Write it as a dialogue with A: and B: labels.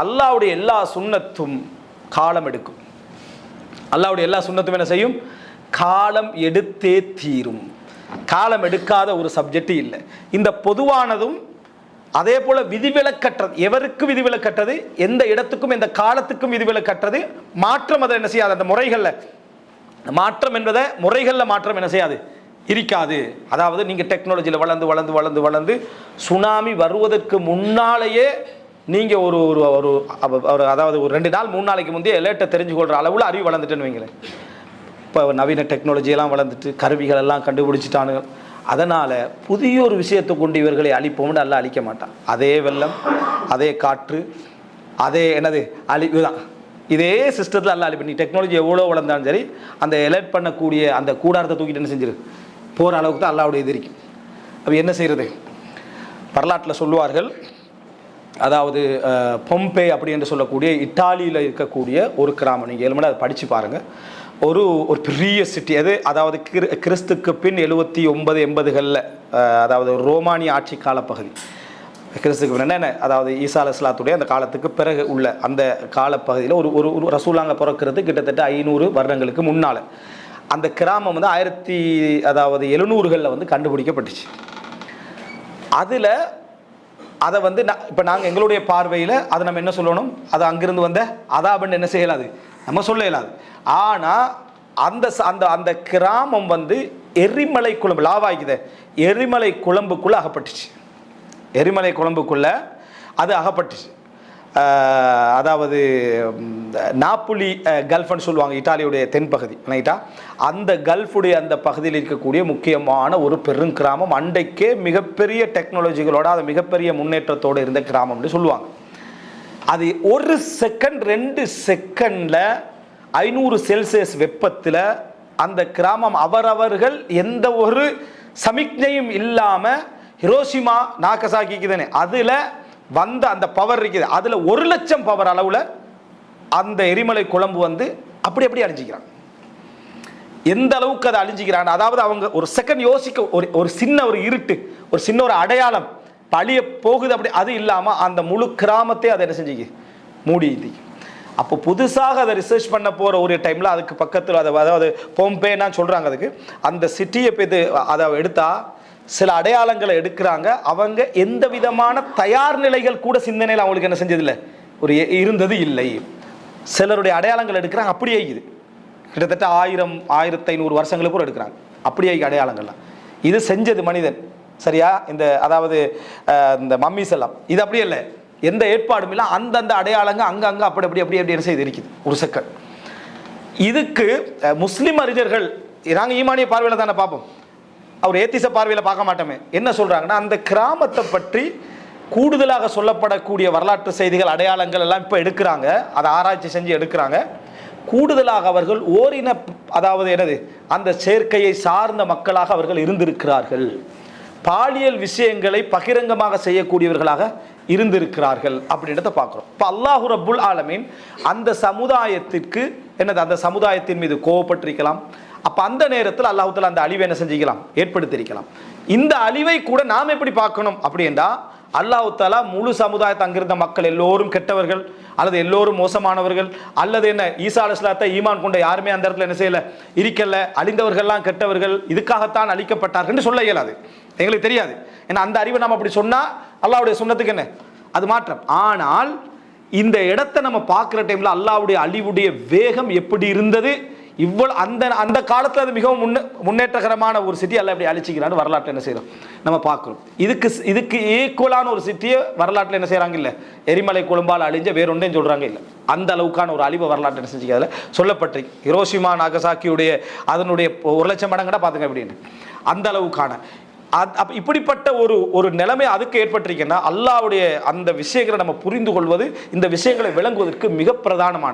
A: அல்லாவுடைய எல்லா சுண்ணத்தும் காலம் எடுக்கும். அல்லாவுடைய எல்லா சுண்ணத்தும் என்ன செய்யும்? காலம் எடுத்தே தீரும். காலம் எடுக்காத ஒரு சப்ஜெக்ட் இல்லை. இந்த பொதுவானதும் அதே போல் விதிவிலக்கற்றது. எவருக்கு விதிவிலக்கற்றது? எந்த இடத்துக்கும் எந்த காலத்துக்கும் விதிவிலக்கற்றது. மாற்றம் அதை என்ன செய்யாது? அந்த முறைகளில். மாற்றம் என்பதை முறைகளில் மாற்றம் என்ன செய்யாது? இருக்காது. அதாவது நீங்கள் டெக்னாலஜியில் வளர்ந்து வளர்ந்து வளர்ந்து வளர்ந்து சுனாமி வருவதற்கு முன்னாலேயே நீங்கள் ஒரு ஒரு ஒரு ஒரு அதாவது ஒரு ரெண்டு நாள் மூணு நாளைக்கு முந்தைய எலேட்டை தெரிஞ்சு கொள்கிற அளவில் அறிவு வளர்ந்துட்டுன்னு வைங்களேன். இப்போ நவீன டெக்னாலஜியெல்லாம் வளர்ந்துட்டு கருவிகள் எல்லாம் கண்டுபிடிச்சிட்டானுங்க. அதனால் புதிய ஒரு விஷயத்தை கொண்டு இவர்களை அழிப்போம்னு அல்ல அழிக்க மாட்டான். அதே வெள்ளம் அதே காற்று அதே என்னது அழிவு தான் இதே சிஸ்டத்தில் எல்லாம் அழிப்பு. நீ டெக்னாலஜி எவ்வளோ வளர்ந்தாலும் சரி அந்த எலர்ட் பண்ணக்கூடிய அந்த கூடாரத்தை தூக்கிட்டு என்ன செஞ்சிரு? போகிற அளவுக்கு தான் அல்லாவுடைய இது இருக்கும் அப்போ என்ன செய்கிறது வரலாற்றில் சொல்லுவார்கள் அதாவது பொம்பே அப்படி என்று சொல்லக்கூடிய இத்தாலியில் இருக்கக்கூடிய ஒரு கிராமம். நீங்கள் ஏழு மணி அதை படித்து பாருங்கள் ஒரு ஒரு பெரிய சிட்டி அது அதாவது கிறு கிறிஸ்துக்கு பின் எழுபத்தி ஒன்பது எண்பதுகளில் அதாவது ரோமானிய ஆட்சி காலப்பகுதி. கிறிஸ்துக்கு பின் என்ன அதாவது ஈசா அலுவலாத்துடைய அந்த காலத்துக்கு பிறகு உள்ள அந்த காலப்பகுதியில் ஒரு ஒரு ஒரு ரசூலாங்க பிறக்கிறது கிட்டத்தட்ட ஐநூறு வருடங்களுக்கு முன்னால். அந்த கிராமம் வந்து ஆயிரத்தி அதாவது எழுநூறுகளில் வந்து கண்டுபிடிக்கப்பட்டுச்சு. அதில் அதை வந்து நான் இப்போ நாங்கள் எங்களுடைய பார்வையில் அதை நம்ம என்ன சொல்லணும்? அது அங்கிருந்து வந்த அதாபன் என்ன செய்யலாது? நம்ம சொல்ல இயலாது ஆனால் அந்த அந்த அந்த கிராமம் வந்து எரிமலை குழம்பு லாவாய்க்குதே எரிமலை குழம்புக்குள்ளே அகப்பட்டுச்சு. எரிமலை குழம்புக்குள்ளே அது அகப்பட்டுச்சு. அதாவது நாப்புலி கல்ஃப்னு சொல்லுவாங்க இத்தாலியுடைய தென்பகுதி ரைட்டா அந்த கல்ஃபுடைய அந்த பகுதியில் இருக்கக்கூடிய முக்கியமான ஒரு பெருங்கிராமம் அண்டைக்கே மிகப்பெரிய டெக்னாலஜிகளோட அது மிகப்பெரிய முன்னேற்றத்தோடு இருந்த கிராமம்னு சொல்லுவாங்க. அது ஒரு செகண்ட் ரெண்டு செகண்டில் ஐநூறு செல்சியஸ் வெப்பத்தில் அந்த கிராமம் அவரவர்கள் எந்த ஒரு சமிக்ஞையும் இல்லாமல் ஹிரோஷிமா நாகசாக்கிக்கு தானே. அதில் வந்த அந்த பவர் இருக்குது. அதில் ஒரு லட்சம் பவர் அளவில் அந்த எரிமலை குழம்பு வந்து அப்படி அப்படி அழிஞ்சிக்கிறாங்க எந்த அளவுக்கு அதை அழிஞ்சிக்கிறாங்க அதாவது அவங்க ஒரு செகண்ட் யோசிக்க ஒரு ஒரு சின்ன ஒரு இருட்டு ஒரு சின்ன ஒரு அடையாளம் பழிய போகுது அப்படி அது இல்லாமல் அந்த முழு கிராமத்தை அதை என்ன செஞ்சுக்கு மூடி அப்போ புதுசாக அதை ரிசர்ச் பண்ண போகிற ஒரு டைமில் அதுக்கு பக்கத்தில் அதை அதாவது பொம்பேன்னு சொல்கிறாங்க அதுக்கு. அந்த சிட்டியை போய் அதை எடுத்தால் சில அடையாளங்களை எடுக்கிறாங்க. அவங்க எந்த விதமான தயார் நிலைகள் கூட சிந்தனையில் அவங்களுக்கு என்ன செஞ்சதில்லை. ஒரு எ- இருந்தது இல்லை. சிலருடைய அடையாளங்கள் எடுக்கிறாங்க. அப்படியே இது. கிட்டத்தட்ட ஆயிரம் ஆயிரத்தி ஐநூறு வருஷங்களுக்கு கூட எடுக்கிறாங்க. அப்படியே அடையாளங்கள்லாம். இது செஞ்சது மனிதன். சரியா? இந்த அதாவது இந்த மம்மிஸ் எல்லாம் இது அப்படியே இல்லை எந்த ஏற்பாடும் இல்லை. அந்தந்த அடையாளங்க அங்கங்கே அப்படி அப்படி அப்படி அப்படி என்ன செய்து இருக்குது ஒரு செக்கன். இதுக்கு முஸ்லீம் அறிஞர்கள் நாங்கள் ஈமானிய பார்வையில் தானே பார்ப்போம். அவர் ஏத்திச பார்வையில் பார்க்க மாட்டோமே. என்ன சொல்கிறாங்கன்னா அந்த கிராமத்தை பற்றி கூடுதலாக சொல்லப்படக்கூடிய வரலாற்று செய்திகள் அடையாளங்கள் எல்லாம் இப்போ எடுக்கிறாங்க. அதை ஆராய்ச்சி செஞ்சு எடுக்கிறாங்க. கூடுதலாக அவர்கள் ஓரின அதாவது என்னது அந்த சேர்க்கையை சார்ந்த மக்களாக அவர்கள் இருந்திருக்கிறார்கள். பாலியல் விஷயங்களை பகிரங்கமாக செய்யக்கூடியவர்களாக இருந்திருக்கிறார்கள் அப்படின்றத பார்க்குறோம். இப்போ அல்லாஹு ரபுல் ஆலமீன் அந்த சமுதாயத்திற்கு என்னது அந்த சமுதாயத்தின் மீது கோவப்பட்டிருக்கலாம். அப்போ அந்த நேரத்தில் அல்லாஹ் அந்த அழிவை என்ன செஞ்சிக்கலாம்? ஏற்படுத்தியிருக்கலாம். இந்த அழிவை கூட நாம் எப்படி பார்க்கணும் அப்படின்னா அல்லாஹ் தாலா முழு சமுதாயத்தை அங்கிருந்த மக்கள் எல்லோரும் கெட்டவர்கள் அல்லது எல்லோரும் மோசமானவர்கள் அல்லது என்ன ஈசா அலுவலாத்தை ஈமான் கொண்ட யாருமே அந்த இடத்துல என்ன செய்யல இருக்கல அழிந்தவர்கள்லாம் கெட்டவர்கள் இதுக்காகத்தான் அழிக்கப்பட்டார்கள் சொல்ல இயலாது. எங்களுக்கு தெரியாது. ஏன்னா அந்த அறிவை நம்ம அப்படி சொன்னால் அல்லாவுடைய சொன்னதுக்கு என்ன? அது மாற்றம். ஆனால் இந்த இடத்த நம்ம பார்க்குற டைமில் அல்லாவுடைய அழிவுடைய வேகம் எப்படி இருந்தது? இவ்வளவு அந்த அந்த காலத்தில் அது மிகவும் முன்னே முன்னேற்றகரமான ஒரு சிட்டி அல்ல எப்படி அழிச்சிக்கிறான்னு வரலாற்று என்ன செய்கிறோம் நம்ம பார்க்குறோம். இதுக்கு இதுக்கு ஈக்குவலான ஒரு சிட்டியை வரலாற்றில் என்ன செய்கிறாங்க இல்லை எரிமலை குழும்பால் அழிஞ்ச வேறொன்றையும் சொல்கிறாங்க இல்லை. அந்த அளவுக்கான ஒரு அழிவு வரலாற்று என்ன செஞ்சுக்க அதில் சொல்லப்பட்டிருக்கு ஹிரோஷிமா நாகசாக்கியுடைய அதனுடைய ஒரு லட்சம் மடங்கடா பார்த்துங்க அப்படின்னு. அந்த அளவுக்கான. அத்- இப்படிப்பட்ட ஒரு ஒரு நிலைமை அதுக்கு ஏற்பட்டிருக்கேன்னா அல்லாவுடைய அந்த விஷயங்களை நம்ம புரிந்து கொள்வது இந்த விஷயங்களை விளங்குவதற்கு மிக பிரதானமானது.